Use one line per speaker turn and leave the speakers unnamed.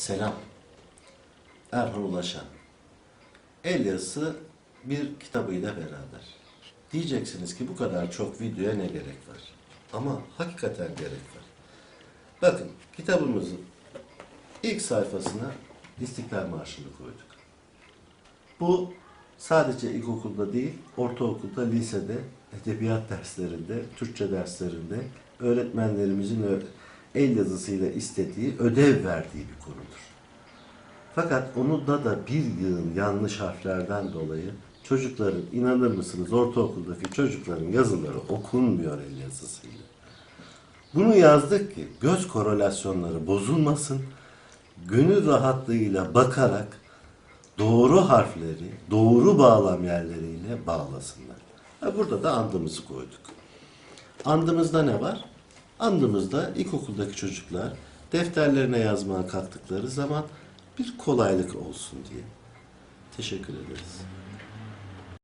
Selam. Erhan Ulaşan. El yazısı bir kitabıyla beraber. Diyeceksiniz ki bu kadar çok videoya ne gerek var? Ama hakikaten gerek var. Bakın kitabımızın ilk sayfasına İstiklal Marşı'nı koyduk. Bu sadece ilkokulda değil, ortaokulda, lisede, edebiyat derslerinde, Türkçe derslerinde öğretmenlerimizin el yazısıyla istediği, ödev verdiği bir konudur. Fakat onu da da bir yığın yanlış harflerden dolayı çocukların, inanır mısınız ortaokuldaki çocukların yazıları okunmuyor el yazısıyla. Bunu yazdık ki göz korelasyonları bozulmasın, gönül rahatlığıyla bakarak doğru harfleri, doğru bağlam yerleriyle bağlasınlar. Burada da andımızı koyduk. Andımızda ne var? Andımızda ilkokuldaki çocuklar defterlerine yazmaya kalktıkları zaman bir kolaylık olsun diye. Teşekkür ederiz.